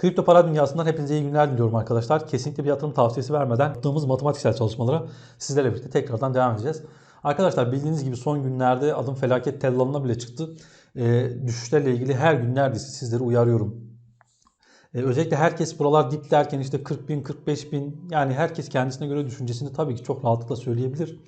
Kripto para dünyasından hepinize iyi günler diliyorum arkadaşlar. Kesinlikle bir yatırım tavsiyesi vermeden yaptığımız matematiksel çalışmalara sizlerle birlikte tekrardan devam edeceğiz. Arkadaşlar bildiğiniz gibi son günlerde adım felaket tellalına bile çıktı. Ee, düşüşlerle ilgili her gün neredeyse sizleri uyarıyorum. Ee, özellikle herkes buralar dip derken işte 40 bin, 45 bin yani herkes kendisine göre düşüncesini tabii ki çok rahatlıkla söyleyebilir.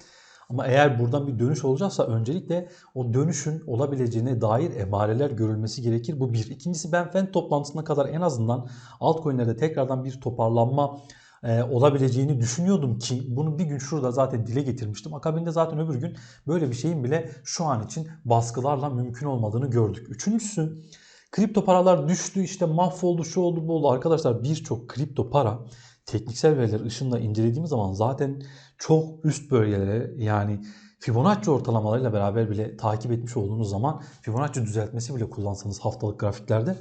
Ama eğer buradan bir dönüş olacaksa öncelikle o dönüşün olabileceğine dair emareler görülmesi gerekir. Bu bir. İkincisi ben FED toplantısına kadar en azından altcoin'lerde tekrardan bir toparlanma e, olabileceğini düşünüyordum ki bunu bir gün şurada zaten dile getirmiştim. Akabinde zaten öbür gün böyle bir şeyin bile şu an için baskılarla mümkün olmadığını gördük. Üçüncüsü kripto paralar düştü işte mahvoldu şu oldu bu oldu. Arkadaşlar birçok kripto para tekniksel veriler ışığında incelediğimiz zaman zaten çok üst bölgelere yani Fibonacci ortalamalarıyla beraber bile takip etmiş olduğunuz zaman Fibonacci düzeltmesi bile kullansanız haftalık grafiklerde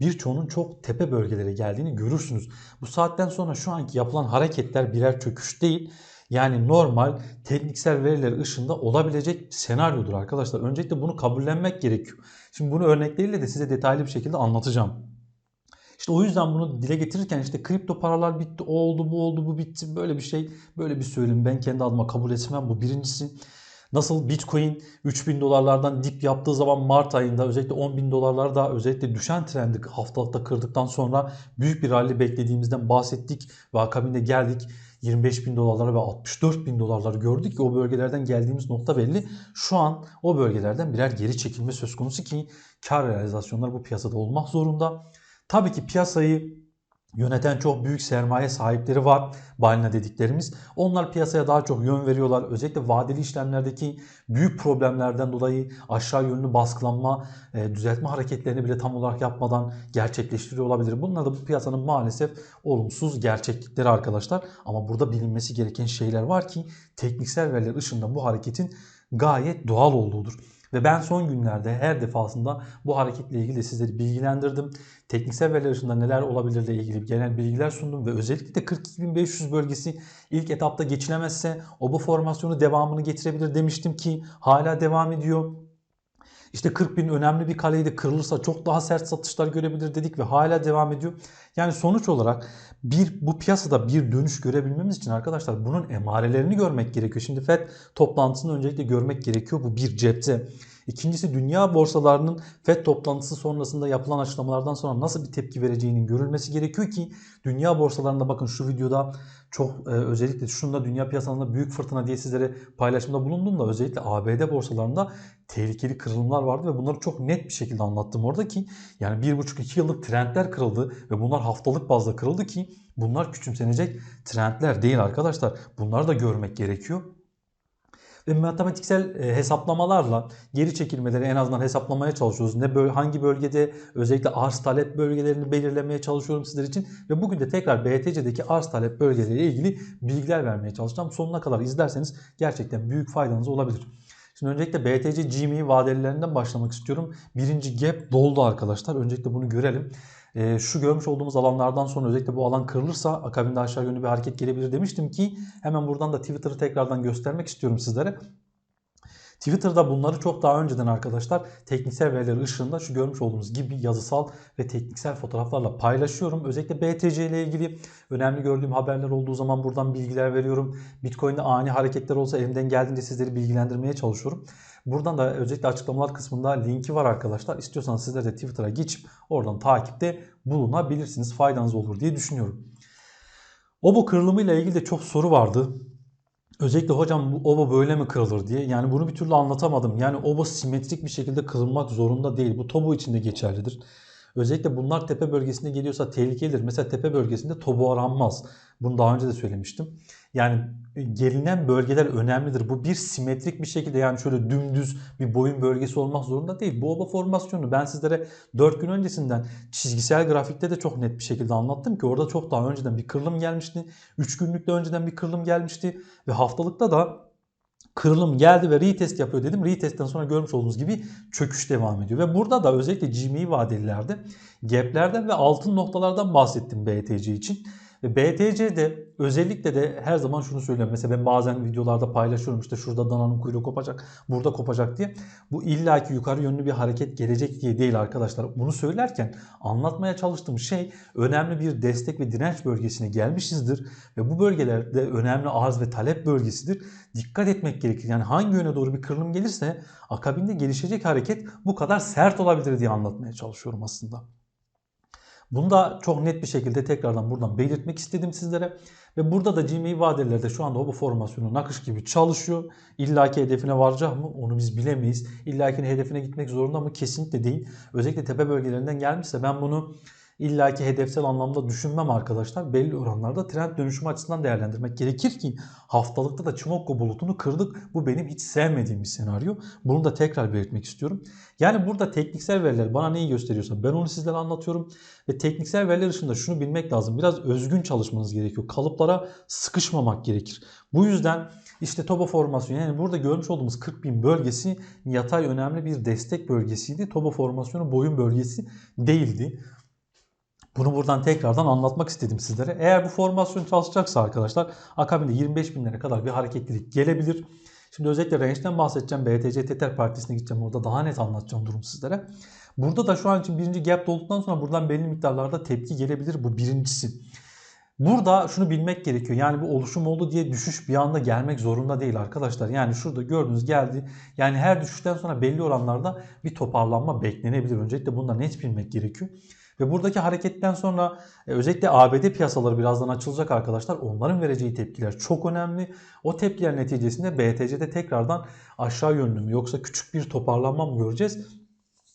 birçoğunun çok tepe bölgelere geldiğini görürsünüz. Bu saatten sonra şu anki yapılan hareketler birer çöküş değil. Yani normal tekniksel veriler ışığında olabilecek senaryodur arkadaşlar. Öncelikle bunu kabullenmek gerekiyor. Şimdi bunu örnekleriyle de size detaylı bir şekilde anlatacağım. İşte o yüzden bunu dile getirirken işte kripto paralar bitti, o oldu, bu oldu, bu bitti. Böyle bir şey, böyle bir söylem ben kendi adıma kabul etmem. Bu birincisi. Nasıl Bitcoin 3000 dolarlardan dip yaptığı zaman Mart ayında özellikle 10 bin dolarlarda özellikle düşen trendi haftalıkta kırdıktan sonra büyük bir rally beklediğimizden bahsettik ve akabinde geldik 25 bin dolarlara ve 64 bin dolarları gördük ki o bölgelerden geldiğimiz nokta belli. Şu an o bölgelerden birer geri çekilme söz konusu ki kar realizasyonları bu piyasada olmak zorunda. Tabii ki piyasayı yöneten çok büyük sermaye sahipleri var. Balina dediklerimiz. Onlar piyasaya daha çok yön veriyorlar. Özellikle vadeli işlemlerdeki büyük problemlerden dolayı aşağı yönlü baskılanma, e, düzeltme hareketlerini bile tam olarak yapmadan gerçekleştiriyor olabilir. Bunlar da bu piyasanın maalesef olumsuz gerçeklikleri arkadaşlar. Ama burada bilinmesi gereken şeyler var ki tekniksel veriler ışığında bu hareketin gayet doğal olduğudur. Ve ben son günlerde her defasında bu hareketle ilgili sizleri bilgilendirdim. Tekniksel veriler ışığında neler olabilirle ilgili genel bilgiler sundum ve özellikle de 42.500 bölgesi ilk etapta geçilemezse o bu formasyonu devamını getirebilir demiştim ki hala devam ediyor. İşte 40 bin önemli bir kaleydi kırılırsa çok daha sert satışlar görebilir dedik ve hala devam ediyor. Yani sonuç olarak bir bu piyasada bir dönüş görebilmemiz için arkadaşlar bunun emarelerini görmek gerekiyor. Şimdi FED toplantısını öncelikle görmek gerekiyor. Bu bir cepte. İkincisi dünya borsalarının FED toplantısı sonrasında yapılan açıklamalardan sonra nasıl bir tepki vereceğinin görülmesi gerekiyor ki dünya borsalarında bakın şu videoda çok e, özellikle şunda dünya piyasalarında büyük fırtına diye sizlere paylaşımda bulundum da özellikle ABD borsalarında tehlikeli kırılımlar vardı ve bunları çok net bir şekilde anlattım orada ki yani 1,5-2 yıllık trendler kırıldı ve bunlar haftalık bazda kırıldı ki bunlar küçümsenecek trendler değil arkadaşlar. Bunları da görmek gerekiyor matematiksel e, hesaplamalarla geri çekilmeleri en azından hesaplamaya çalışıyoruz. Ne böyle hangi bölgede özellikle arz talep bölgelerini belirlemeye çalışıyorum sizler için ve bugün de tekrar BTC'deki arz talep bölgeleriyle ilgili bilgiler vermeye çalışacağım. Sonuna kadar izlerseniz gerçekten büyük faydanız olabilir. Şimdi öncelikle BTC GME vadelilerinden başlamak istiyorum. Birinci gap doldu arkadaşlar. Öncelikle bunu görelim. E, şu görmüş olduğumuz alanlardan sonra özellikle bu alan kırılırsa akabinde aşağı yönlü bir hareket gelebilir demiştim ki hemen buradan da Twitter'ı tekrardan göstermek istiyorum sizlere. Twitter'da bunları çok daha önceden arkadaşlar tekniksel verileri ışığında şu görmüş olduğunuz gibi yazısal ve tekniksel fotoğraflarla paylaşıyorum. Özellikle BTC ile ilgili önemli gördüğüm haberler olduğu zaman buradan bilgiler veriyorum. Bitcoin'de ani hareketler olsa elimden geldiğince sizleri bilgilendirmeye çalışıyorum. Buradan da özellikle açıklamalar kısmında linki var arkadaşlar. İstiyorsanız sizler de Twitter'a geçip oradan takipte bulunabilirsiniz. Faydanız olur diye düşünüyorum. Obo kırılımı ile ilgili de çok soru vardı. Özellikle hocam bu obo böyle mi kırılır diye. Yani bunu bir türlü anlatamadım. Yani obo simetrik bir şekilde kırılmak zorunda değil. Bu tobo için de geçerlidir. Özellikle bunlar tepe bölgesinde geliyorsa tehlikelidir. Mesela tepe bölgesinde tobo aranmaz. Bunu daha önce de söylemiştim. Yani e, gelinen bölgeler önemlidir. Bu bir simetrik bir şekilde yani şöyle dümdüz bir boyun bölgesi olmak zorunda değil. Bu oba formasyonu ben sizlere 4 gün öncesinden çizgisel grafikte de çok net bir şekilde anlattım ki orada çok daha önceden bir kırılım gelmişti. 3 günlükte önceden bir kırılım gelmişti ve haftalıkta da kırılım geldi ve retest yapıyor dedim. Retest'ten sonra görmüş olduğunuz gibi çöküş devam ediyor. Ve burada da özellikle GME vadelilerde gaplerden ve altın noktalardan bahsettim BTC için. Ve BTC'de özellikle de her zaman şunu söylüyorum. Mesela ben bazen videolarda paylaşıyorum işte şurada dananın kuyruğu kopacak, burada kopacak diye. Bu illaki yukarı yönlü bir hareket gelecek diye değil arkadaşlar. Bunu söylerken anlatmaya çalıştığım şey önemli bir destek ve direnç bölgesine gelmişizdir. Ve bu bölgelerde önemli arz ve talep bölgesidir. Dikkat etmek gerekir. Yani hangi yöne doğru bir kırılım gelirse akabinde gelişecek hareket bu kadar sert olabilir diye anlatmaya çalışıyorum aslında. Bunu da çok net bir şekilde tekrardan buradan belirtmek istedim sizlere. Ve burada da GME vadelerde şu anda bu formasyonu nakış gibi çalışıyor. İllaki hedefine varacak mı onu biz bilemeyiz. İllaki hedefine gitmek zorunda mı? Kesinlikle değil. Özellikle tepe bölgelerinden gelmişse ben bunu illaki hedefsel anlamda düşünmem arkadaşlar. Belli oranlarda trend dönüşümü açısından değerlendirmek gerekir ki haftalıkta da Çimokko bulutunu kırdık. Bu benim hiç sevmediğim bir senaryo. Bunu da tekrar belirtmek istiyorum. Yani burada tekniksel veriler bana neyi gösteriyorsa ben onu sizlere anlatıyorum. Ve tekniksel veriler dışında şunu bilmek lazım. Biraz özgün çalışmanız gerekiyor. Kalıplara sıkışmamak gerekir. Bu yüzden işte Toba formasyonu yani burada görmüş olduğumuz 40 bin bölgesi yatay önemli bir destek bölgesiydi. Toba formasyonu boyun bölgesi değildi. Bunu buradan tekrardan anlatmak istedim sizlere. Eğer bu formasyon çalışacaksa arkadaşlar akabinde 25 binlere kadar bir hareketlilik gelebilir. Şimdi özellikle range'den bahsedeceğim. BTC Tether Partisi'ne gideceğim. Orada daha net anlatacağım durum sizlere. Burada da şu an için birinci gap dolduktan sonra buradan belli miktarlarda tepki gelebilir. Bu birincisi. Burada şunu bilmek gerekiyor. Yani bu oluşum oldu diye düşüş bir anda gelmek zorunda değil arkadaşlar. Yani şurada gördüğünüz geldi. Yani her düşüşten sonra belli oranlarda bir toparlanma beklenebilir. Öncelikle bunu da net bilmek gerekiyor. Ve buradaki hareketten sonra e, özellikle ABD piyasaları birazdan açılacak arkadaşlar. Onların vereceği tepkiler çok önemli. O tepkiler neticesinde BTC'de tekrardan aşağı yönlü mü yoksa küçük bir toparlanma mı göreceğiz?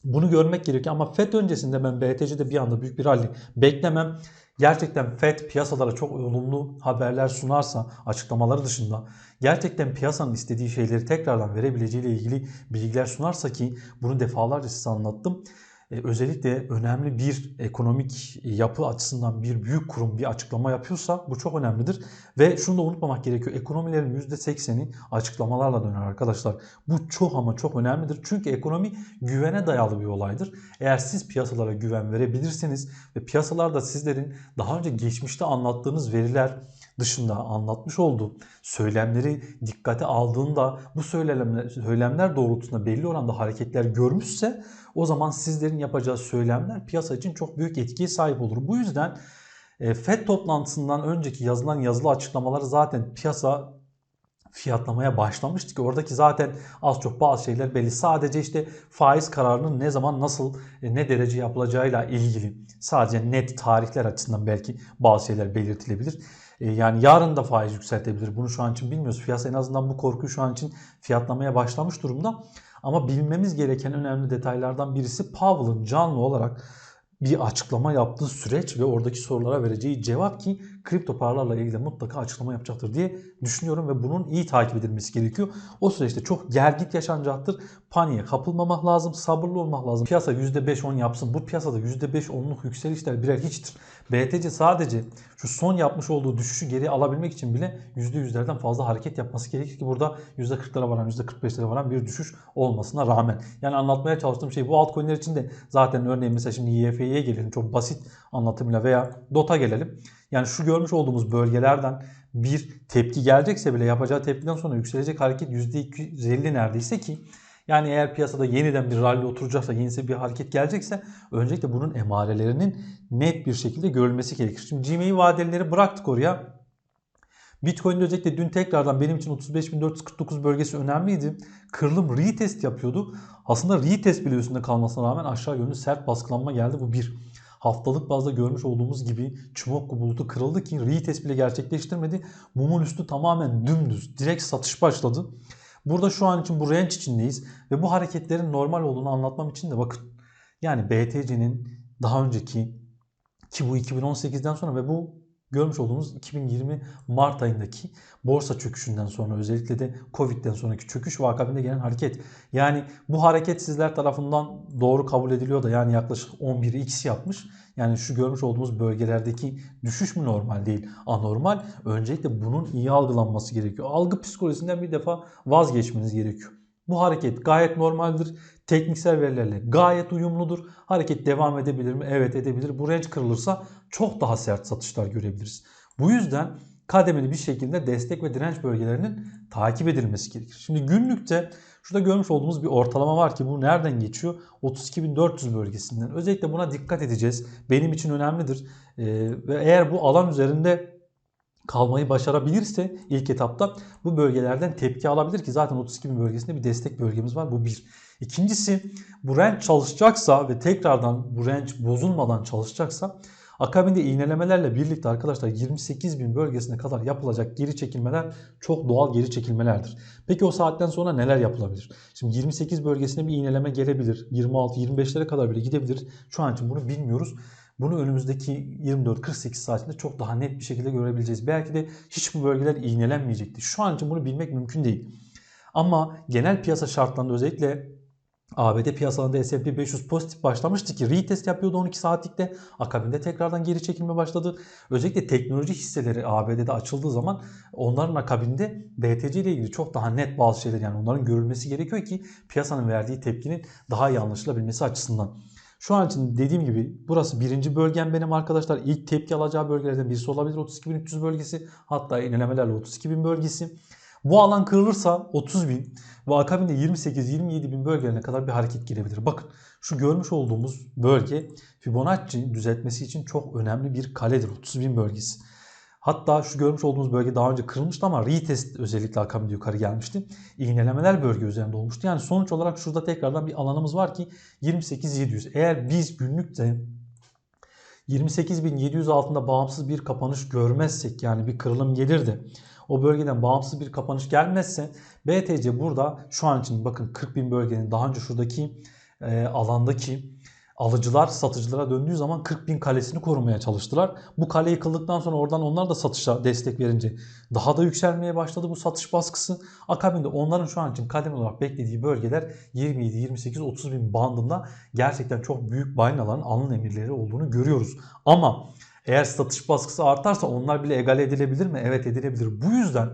Bunu görmek gerekiyor ama FED öncesinde ben BTC'de bir anda büyük bir rally beklemem. Gerçekten FED piyasalara çok olumlu haberler sunarsa açıklamaları dışında gerçekten piyasanın istediği şeyleri tekrardan verebileceğiyle ilgili bilgiler sunarsa ki bunu defalarca size anlattım. E, özellikle önemli bir ekonomik yapı açısından bir büyük kurum bir açıklama yapıyorsa bu çok önemlidir. Ve şunu da unutmamak gerekiyor. Ekonomilerin %80'i açıklamalarla döner arkadaşlar. Bu çok ama çok önemlidir. Çünkü ekonomi güvene dayalı bir olaydır. Eğer siz piyasalara güven verebilirseniz ve piyasalarda sizlerin daha önce geçmişte anlattığınız veriler dışında anlatmış olduğu söylemleri dikkate aldığında bu söylemler, söylemler doğrultusunda belli oranda hareketler görmüşse o zaman sizlerin yapacağı söylemler piyasa için çok büyük etkiye sahip olur. Bu yüzden e, FED toplantısından önceki yazılan yazılı açıklamaları zaten piyasa fiyatlamaya başlamıştı ki oradaki zaten az çok bazı şeyler belli. Sadece işte faiz kararının ne zaman nasıl e, ne derece yapılacağıyla ilgili sadece net tarihler açısından belki bazı şeyler belirtilebilir. E, yani yarın da faiz yükseltebilir. Bunu şu an için bilmiyoruz. Piyasa en azından bu korkuyu şu an için fiyatlamaya başlamış durumda. Ama bilmemiz gereken önemli detaylardan birisi Powell'ın canlı olarak bir açıklama yaptığı süreç ve oradaki sorulara vereceği cevap ki kripto paralarla ilgili mutlaka açıklama yapacaktır diye düşünüyorum ve bunun iyi takip edilmesi gerekiyor. O süreçte çok gergin yaşanacaktır. Paniğe kapılmamak lazım, sabırlı olmak lazım. Piyasa %5-10 yapsın. Bu piyasada %5-10'luk yükselişler birer hiçtir. BTC sadece şu son yapmış olduğu düşüşü geri alabilmek için bile %100'lerden fazla hareket yapması gerekir ki burada %40'lara varan, %45'lere varan bir düşüş olmasına rağmen. Yani anlatmaya çalıştığım şey bu altcoin'ler için de zaten örneğin mesela şimdi YFY'ye gelelim çok basit anlatımıyla veya DOT'a gelelim. Yani şu görmüş olduğumuz bölgelerden bir tepki gelecekse bile yapacağı tepkiden sonra yükselecek hareket %250 neredeyse ki yani eğer piyasada yeniden bir rally oturacaksa, yenisi bir hareket gelecekse öncelikle bunun emarelerinin net bir şekilde görülmesi gerekir. Şimdi GME vadelileri bıraktık oraya. Bitcoin özellikle dün tekrardan benim için 35.449 bölgesi önemliydi. Kırılım retest yapıyordu. Aslında retest bile üstünde kalmasına rağmen aşağı yönlü sert baskılanma geldi. Bu bir. Haftalık bazda görmüş olduğumuz gibi Çimokko bulutu kırıldı ki retest bile gerçekleştirmedi. Mumun üstü tamamen dümdüz. Direkt satış başladı. Burada şu an için bu range içindeyiz ve bu hareketlerin normal olduğunu anlatmam için de bakın. Yani BTC'nin daha önceki ki bu 2018'den sonra ve bu görmüş olduğunuz 2020 Mart ayındaki borsa çöküşünden sonra özellikle de Covid'den sonraki çöküş ve akabinde gelen hareket. Yani bu hareket sizler tarafından doğru kabul ediliyor da yani yaklaşık 11'i x yapmış. Yani şu görmüş olduğumuz bölgelerdeki düşüş mü normal değil anormal. Öncelikle bunun iyi algılanması gerekiyor. Algı psikolojisinden bir defa vazgeçmeniz gerekiyor. Bu hareket gayet normaldir. Tekniksel verilerle gayet uyumludur. Hareket devam edebilir mi? Evet edebilir. Bu range kırılırsa çok daha sert satışlar görebiliriz. Bu yüzden kademeli bir şekilde destek ve direnç bölgelerinin takip edilmesi gerekir. Şimdi günlükte şurada görmüş olduğumuz bir ortalama var ki bu nereden geçiyor? 32.400 bölgesinden. Özellikle buna dikkat edeceğiz. Benim için önemlidir. Ee, ve eğer bu alan üzerinde kalmayı başarabilirse ilk etapta bu bölgelerden tepki alabilir ki zaten 32.000 bölgesinde bir destek bölgemiz var. Bu bir. İkincisi bu range çalışacaksa ve tekrardan bu range bozulmadan çalışacaksa Akabinde iğnelemelerle birlikte arkadaşlar 28 bin bölgesine kadar yapılacak geri çekilmeler çok doğal geri çekilmelerdir. Peki o saatten sonra neler yapılabilir? Şimdi 28 bölgesine bir iğneleme gelebilir. 26-25'lere kadar bile gidebilir. Şu an için bunu bilmiyoruz. Bunu önümüzdeki 24-48 saatinde çok daha net bir şekilde görebileceğiz. Belki de hiç bu bölgeler iğnelenmeyecekti. Şu an için bunu bilmek mümkün değil. Ama genel piyasa şartlarında özellikle ABD piyasalarında S&P 500 pozitif başlamıştı ki retest yapıyordu 12 saatlikte. Akabinde tekrardan geri çekilme başladı. Özellikle teknoloji hisseleri ABD'de açıldığı zaman onların akabinde BTC ile ilgili çok daha net bazı şeyler yani onların görülmesi gerekiyor ki piyasanın verdiği tepkinin daha iyi anlaşılabilmesi açısından. Şu an için dediğim gibi burası birinci bölgem benim arkadaşlar. İlk tepki alacağı bölgelerden birisi olabilir 32.300 bölgesi. Hatta inelemelerle 32.000 bölgesi. Bu alan kırılırsa 30 bin ve akabinde 28-27 bin bölgelerine kadar bir hareket gelebilir. Bakın şu görmüş olduğumuz bölge Fibonacci düzeltmesi için çok önemli bir kaledir 30 bin bölgesi. Hatta şu görmüş olduğumuz bölge daha önce kırılmıştı ama retest özellikle akabinde yukarı gelmişti. İğnelemeler bölge üzerinde olmuştu. Yani sonuç olarak şurada tekrardan bir alanımız var ki 28.700. Eğer biz günlükte 28.700 altında bağımsız bir kapanış görmezsek yani bir kırılım gelir de o bölgeden bağımsız bir kapanış gelmezse BTC burada şu an için bakın 40 bin bölgenin daha önce şuradaki e, alandaki alıcılar satıcılara döndüğü zaman 40 bin kalesini korumaya çalıştılar. Bu kale yıkıldıktan sonra oradan onlar da satışa destek verince daha da yükselmeye başladı bu satış baskısı. Akabinde onların şu an için kademe olarak beklediği bölgeler 27, 28, 30 bin bandında gerçekten çok büyük balinaların alın emirleri olduğunu görüyoruz. Ama eğer satış baskısı artarsa onlar bile egale edilebilir mi? Evet edilebilir. Bu yüzden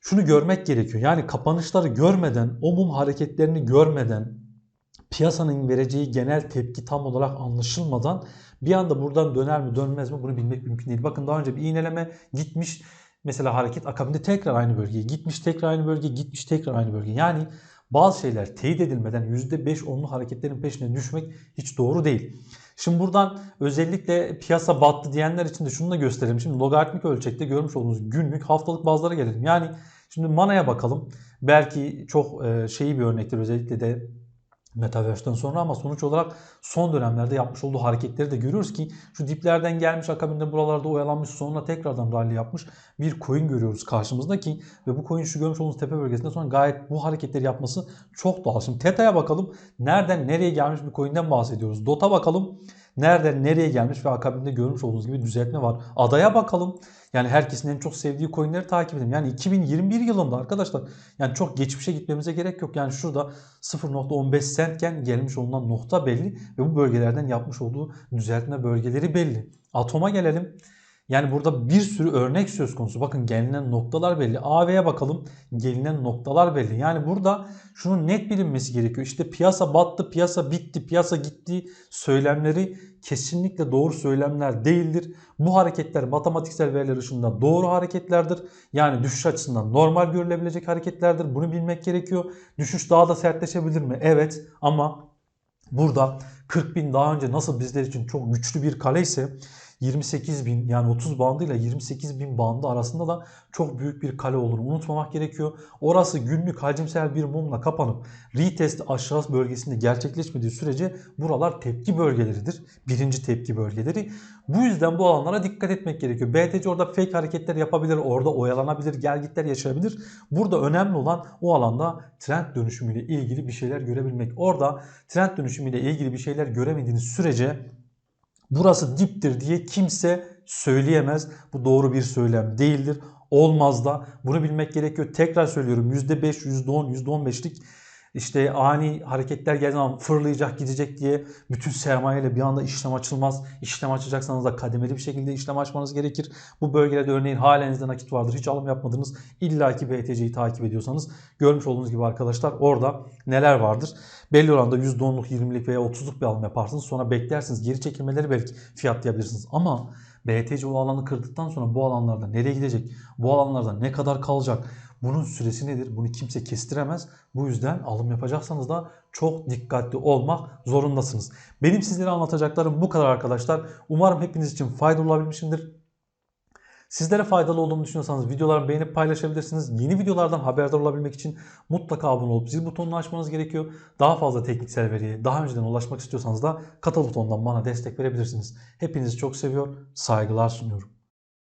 şunu görmek gerekiyor. Yani kapanışları görmeden, o mum hareketlerini görmeden, piyasanın vereceği genel tepki tam olarak anlaşılmadan bir anda buradan döner mi dönmez mi bunu bilmek mümkün değil. Bakın daha önce bir iğneleme gitmiş mesela hareket akabinde tekrar aynı bölgeye gitmiş tekrar aynı bölgeye gitmiş tekrar aynı bölgeye. Yani bazı şeyler teyit edilmeden %5-10'lu hareketlerin peşine düşmek hiç doğru değil. Şimdi buradan özellikle piyasa battı diyenler için de şunu da gösterelim. Şimdi logaritmik ölçekte görmüş olduğunuz günlük haftalık bazlara gelelim. Yani şimdi manaya bakalım. Belki çok e, şeyi bir örnektir özellikle de Metaverse'den sonra ama sonuç olarak son dönemlerde yapmış olduğu hareketleri de görüyoruz ki şu diplerden gelmiş akabinde buralarda oyalanmış sonra tekrardan rally yapmış bir coin görüyoruz karşımızda ki ve bu coin şu görmüş olduğunuz tepe bölgesinde sonra gayet bu hareketleri yapması çok doğal. Şimdi Teta'ya bakalım. Nereden nereye gelmiş bir coin'den bahsediyoruz. Dot'a bakalım. Nereden nereye gelmiş ve akabinde görmüş olduğunuz gibi düzeltme var. Adaya bakalım. Yani herkesin en çok sevdiği coinleri takip edelim. Yani 2021 yılında arkadaşlar yani çok geçmişe gitmemize gerek yok. Yani şurada 0.15 centken gelmiş olunan nokta belli ve bu bölgelerden yapmış olduğu düzeltme bölgeleri belli. Atoma gelelim. Yani burada bir sürü örnek söz konusu. Bakın gelinen noktalar belli. AV'ye bakalım. Gelinen noktalar belli. Yani burada şunun net bilinmesi gerekiyor. İşte piyasa battı, piyasa bitti, piyasa gitti söylemleri kesinlikle doğru söylemler değildir. Bu hareketler matematiksel veriler ışığında doğru hareketlerdir. Yani düşüş açısından normal görülebilecek hareketlerdir. Bunu bilmek gerekiyor. Düşüş daha da sertleşebilir mi? Evet ama burada 40 bin daha önce nasıl bizler için çok güçlü bir kale ise 28 bin yani 30 bandıyla 28 bin bandı arasında da çok büyük bir kale olduğunu unutmamak gerekiyor. Orası günlük hacimsel bir mumla kapanıp retest aşağı bölgesinde gerçekleşmediği sürece buralar tepki bölgeleridir. Birinci tepki bölgeleri. Bu yüzden bu alanlara dikkat etmek gerekiyor. BTC orada fake hareketler yapabilir, orada oyalanabilir, gelgitler yaşayabilir. Burada önemli olan o alanda trend dönüşümüyle ilgili bir şeyler görebilmek. Orada trend dönüşümüyle ilgili bir şeyler göremediğiniz sürece burası diptir diye kimse söyleyemez. Bu doğru bir söylem değildir. Olmaz da bunu bilmek gerekiyor. Tekrar söylüyorum %5, %10, %15'lik işte ani hareketler geldiği zaman fırlayacak gidecek diye bütün sermayeyle bir anda işlem açılmaz. İşlem açacaksanız da kademeli bir şekilde işlem açmanız gerekir. Bu bölgelerde örneğin hala elinizde nakit vardır. Hiç alım yapmadınız. İlla ki BTC'yi takip ediyorsanız görmüş olduğunuz gibi arkadaşlar orada neler vardır? Belli oranda %10'luk, 20'lik veya 30'luk bir alım yaparsınız. Sonra beklersiniz. Geri çekilmeleri belki fiyatlayabilirsiniz. Ama BTC o alanı kırdıktan sonra bu alanlarda nereye gidecek? Bu alanlarda ne kadar kalacak? Bunun süresi nedir? Bunu kimse kestiremez. Bu yüzden alım yapacaksanız da çok dikkatli olmak zorundasınız. Benim sizlere anlatacaklarım bu kadar arkadaşlar. Umarım hepiniz için faydalı olabilmişimdir. Sizlere faydalı olduğunu düşünüyorsanız videolarımı beğenip paylaşabilirsiniz. Yeni videolardan haberdar olabilmek için mutlaka abone olup zil butonunu açmanız gerekiyor. Daha fazla tekniksel veriye daha önceden ulaşmak istiyorsanız da katıl butonundan bana destek verebilirsiniz. Hepinizi çok seviyor, saygılar sunuyorum.